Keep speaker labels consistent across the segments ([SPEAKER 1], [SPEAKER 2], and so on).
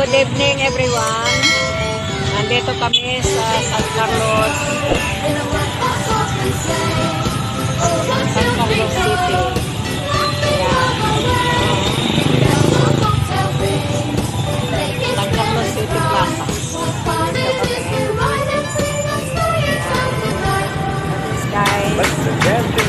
[SPEAKER 1] Good evening everyone. Nandito kami sa San Carlos. San Carlos City. Yeah. San Carlos City Plaza. Guys.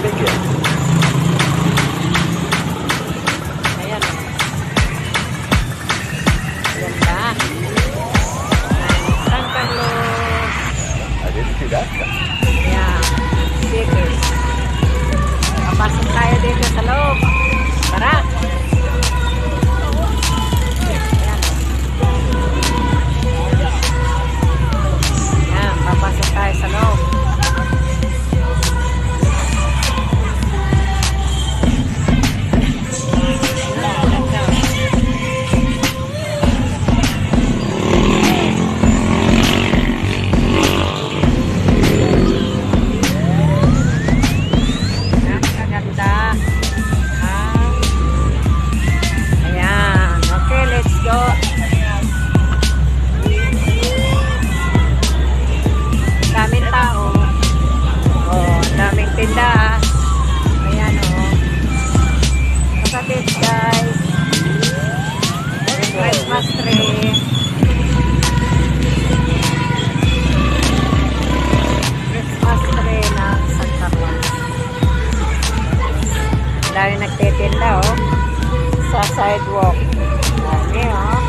[SPEAKER 1] Yeah. Stickers. Kapasok tayo dito sa loob. sila oh, sa sidewalk. Dami oh.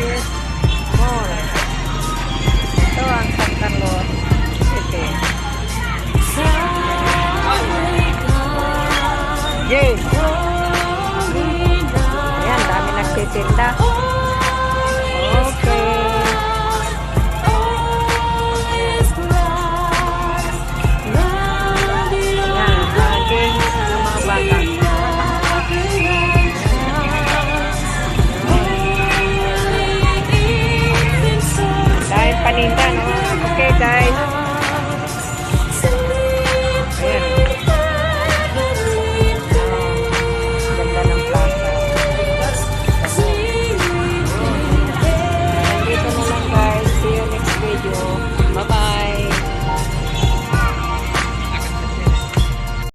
[SPEAKER 1] Market Mall. Ito ang San Carlos City. Yes! Ayan, dami nagtitinda. Oh!